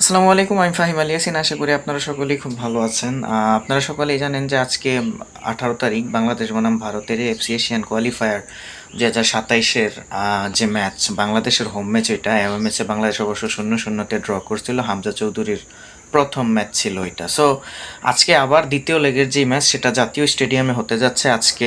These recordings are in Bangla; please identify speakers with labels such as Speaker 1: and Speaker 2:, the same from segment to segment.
Speaker 1: আসসালামু আলাইকুম, আমি ফাহিম আলী ইয়াসিন। আশা করি আপনারা সকলেই খুব ভালো আছেন। আপনারা সকলেই জানেন যে আজকে আঠারো তারিখ বাংলাদেশ বনাম ভারতের এফসি এশিয়ান কোয়ালিফায়ার দু হাজার সাতাইশের যে ম্যাচ, বাংলাদেশের হোম ম্যাচ এটা এম ম্যাচে বাংলাদেশ অবশ্য শূন্য শূন্যতে ড্র করছিল হামজা চৌধুরীর প্রথম ম্যাচ ছিল এটা। সো আজকে আবার দ্বিতীয় লেগের যে ম্যাচ, সেটা জাতীয় স্টেডিয়ামে হতে যাচ্ছে আজকে।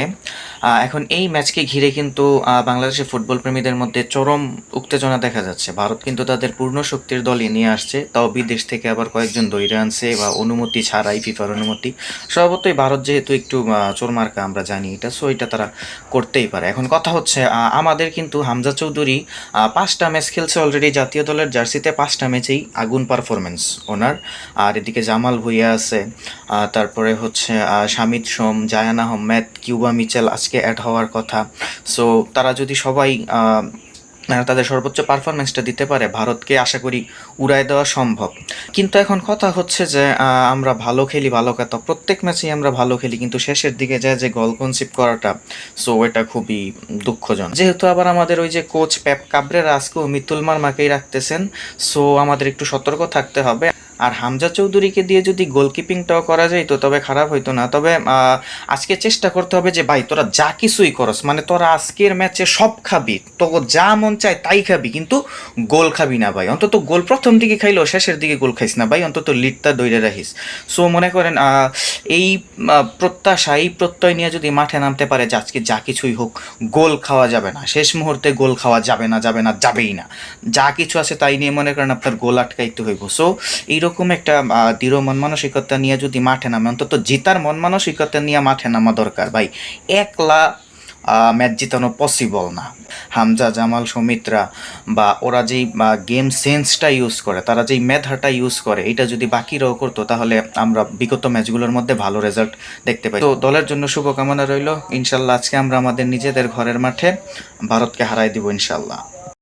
Speaker 1: এখন এই ম্যাচকে ঘিরে কিন্তু বাংলাদেশের ফুটবল প্রেমীদের মধ্যে চরম উত্তেজনা দেখা যাচ্ছে। ভারত কিন্তু তাদের পূর্ণ শক্তির দলই নিয়ে আসছে, তাও বিদেশ থেকে আবার কয়েকজন দৈরে আনছে বা অনুমতি ছাড়াই ফিফার অনুমতি। স্বভাবতই ভারত যেহেতু একটু চোরমার্কা আমরা জানি এটা সো এটা তারা করতেই পারে। এখন কথা হচ্ছে আমাদের কিন্তু হামজা চৌধুরী পাঁচটা ম্যাচ খেলছে অলরেডি জাতীয় দলের জার্সিতে, পাঁচটা ম্যাচেই আগুন পারফরমেন্স ওনার। আর এদিকে জামাল ভুইয়া আছে তারপরে হচ্ছে শামিদ সোম জায়ান আহমেদ কিউবা মিচেল আজকে অ্যাড হওয়ার কথা। সো তারা যদি সবাই আহ, তাদের সর্বোচ্চ পারফরমেন্সটা দিতে পারে ভারতকে আশা করি উড়ায় দেওয়া সম্ভব। কিন্তু এখন কথা হচ্ছে যে আমরা ভালো খেলি ভালো কথা প্রত্যেক ম্যাচেই আমরা ভালো খেলি কিন্তু শেষের দিকে যায় যে গল কনসিভ করাটা সো এটা খুবই দুঃখজনক। যেহেতু আবার আমাদের ওই যে কোচ প্যাপ কাবরেরা আজকেও মিতুল মার্মাকেই রাখতেছেন সো আমাদের একটু সতর্ক থাকতে হবে। আর হামজা চৌধুরীকে দিয়ে যদি গোলকিপিংটাও করা যায় তো তবে খারাপ হইতো না। তবে আজকে চেষ্টা করতে হবে যে, ভাই, তোরা যা কিছুই করস মানে তোরা আজকের ম্যাচে সব খাবি তো যা মন চায় তাই খাবি, কিন্তু গোল খাবি না, ভাই। অন্তত গোল প্রথম দিকে খাইলেও শেষের দিকে গোল খাইস না, ভাই। অন্তত লিডটা দৈরে রাখিস। সো, মনে করেন এই প্রত্যাশা, এই প্রত্যয় নিয়ে যদি মাঠে নামতে পারে যে, আজকে যা কিছুই হোক, গোল খাওয়া যাবে না। শেষ মুহূর্তে গোল খাওয়া যাবে না যাবে না, যাবেই না। যা কিছু আছে তাই নিয়ে মনে করেন আপনার গোল আটকাইতে হইব। সো, এইরকম একটা দৃঢ় মন মানসিকতা নিয়ে যদি মাঠে নামে, অন্তত জেতার মন মানসিকতা নিয়ে মাঠে নামা দরকার। ভাই, একলা ম্যাচ জিতানো পসিবল না। হামজা, জামাল, সৌমিত্রা বা ওরা যেই গেম সেন্সটা ইউজ করে, তারা যেই মেধাটা ইউজ করে, এটা যদি বাকিরাও করতো, তাহলে আমরা বিগত ম্যাচগুলোর মধ্যে ভালো রেজাল্ট দেখতে পাই। তো দলের জন্য শুভকামনা রইল। ইনশাল্লাহ আজকে আমরা আমাদের নিজেদের ঘরের মাঠে ভারতকে হারাই দিব ইনশাল্লাহ।